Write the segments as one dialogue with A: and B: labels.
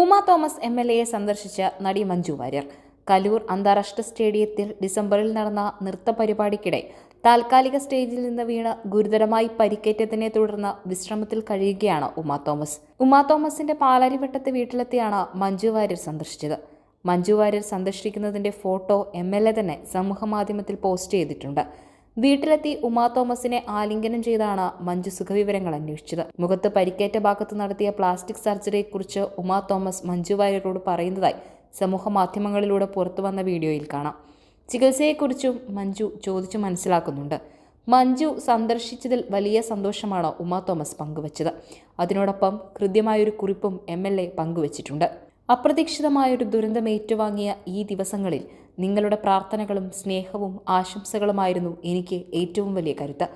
A: Uma Thomas M L എയെ സന്ദർശിച്ച നടി മഞ്ജു വാര്യർ. കലൂർ അന്താരാഷ്ട്ര സ്റ്റേഡിയത്തിൽ ഡിസംബറിൽ നടന്ന നൃത്ത പരിപാടിക്കിടെ താൽക്കാലിക സ്റ്റേജിൽ നിന്ന് വീണ് ഗുരുതരമായി പരിക്കേറ്റതിനെ തുടർന്ന് വിശ്രമത്തിൽ കഴിയുകയാണ് ഉമാ തോമസ്. ഉമാ തോമസിന്റെ പാലാരിവട്ടത്തെ വീട്ടിലെത്തിയാണ് മഞ്ജു വാര്യർ സന്ദർശിച്ചത്. മഞ്ജു വാര്യർ സന്ദർശിക്കുന്നതിന്റെ ഫോട്ടോ എം എൽ എ തന്നെ സമൂഹമാധ്യമത്തിൽ പോസ്റ്റ് ചെയ്തിട്ടുണ്ട്. വീട്ടിലെത്തി ഉമാ തോമസിനെ ആലിംഗനം ചെയ്താണ് മഞ്ജു സുഖവിവരങ്ങൾ അന്വേഷിച്ചത്. മുഖത്ത് പരിക്കേറ്റ ഭാഗത്ത് നടത്തിയ പ്ലാസ്റ്റിക് സർജറിയെക്കുറിച്ച് ഉമാ തോമസ് മഞ്ജു വാര്യരോട് പറയുന്നതായി സമൂഹ മാധ്യമങ്ങളിലൂടെ പുറത്തുവന്ന വീഡിയോയിൽ കാണാം. ചികിത്സയെക്കുറിച്ചും മഞ്ജു ചോദിച്ചു മനസ്സിലാക്കുന്നുണ്ട്. മഞ്ജു സന്ദർശിച്ചതിൽ വലിയ സന്തോഷമാണ് ഉമാ തോമസ് പങ്കുവച്ചത്. അതിനോടൊപ്പം കൃത്യമായൊരു കുറിപ്പും എം എൽ എ പങ്കുവച്ചിട്ടുണ്ട്. അപ്രതീക്ഷിതമായൊരു ദുരന്തം ഏറ്റുവാങ്ങിയ ഈ ദിവസങ്ങളിൽ നിങ്ങളുടെ പ്രാർത്ഥനകളും സ്നേഹവും ആശംസകളുമായിരുന്നു എനിക്ക് ഏറ്റവും വലിയ കരുത്ത്.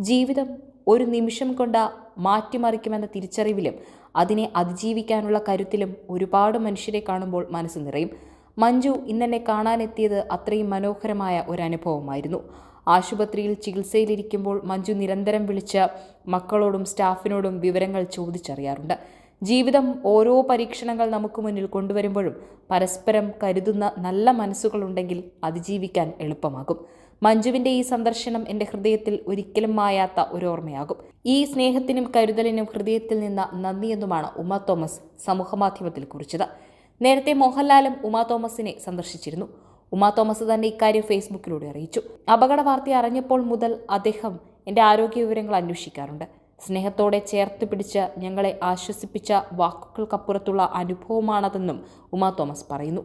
A: ജീവിതം ഒരു നിമിഷം കൊണ്ട് മാറ്റിമറിക്കുമെന്ന തിരിച്ചറിവിലും അതിനെ അതിജീവിക്കാനുള്ള കരുത്തിലും ഒരുപാട് മനുഷ്യരെ കാണുമ്പോൾ മനസ്സ് നിറയും. മഞ്ജു ഇന്നെന്നെ കാണാനെത്തിയത് അത്രയും മനോഹരമായ ഒരു അനുഭവമായിരുന്നു ആശുപത്രിയിൽ ചികിത്സയിലിരിക്കുമ്പോൾ മഞ്ജു നിരന്തരം വിളിച്ച് മക്കളോടും സ്റ്റാഫിനോടും വിവരങ്ങൾ ചോദിച്ചറിയാറുണ്ട്. ജീവിതം ഓരോ പരീക്ഷണങ്ങൾ നമുക്ക് മുന്നിൽ കൊണ്ടുവരുമ്പോഴും പരസ്പരം കരുതുന്ന നല്ല മനസ്സുകളുണ്ടെങ്കിൽ അതിജീവിക്കാൻ എളുപ്പമാകും. മഞ്ജുവിന്റെ ഈ സന്ദർശനം എന്റെ ഹൃദയത്തിൽ ഒരിക്കലും മായാത്ത ഒരു ഓർമ്മയാകും. ഈ സ്നേഹത്തിനും കരുതലിനും ഹൃദയത്തിൽ നിന്ന് നന്ദിയെന്നുമാണ് ഉമ തോമസ് സമൂഹമാധ്യമത്തിൽ കുറിച്ചത്. നേരത്തെ മോഹൻലാലും ഉമ തോമസിനെ സന്ദർശിച്ചിരുന്നു. ഉമാ തോമസ് തന്നെ ഇക്കാര്യം ഫേസ്ബുക്കിലൂടെ അറിയിച്ചു. അപകട വാർത്ത അറിഞ്ഞപ്പോൾ മുതൽ അദ്ദേഹം എന്റെ ആരോഗ്യ വിവരങ്ങൾ അന്വേഷിക്കാറുണ്ട്. സ്നേഹത്തോടെ ചേർത്ത് പിടിച്ച് ഞങ്ങളെ ആശ്വസിപ്പിച്ച വാക്കുകൾക്കപ്പുറത്തുള്ള അനുഭവമാണതെന്നും ഉമാ തോമസ് പറയുന്നു.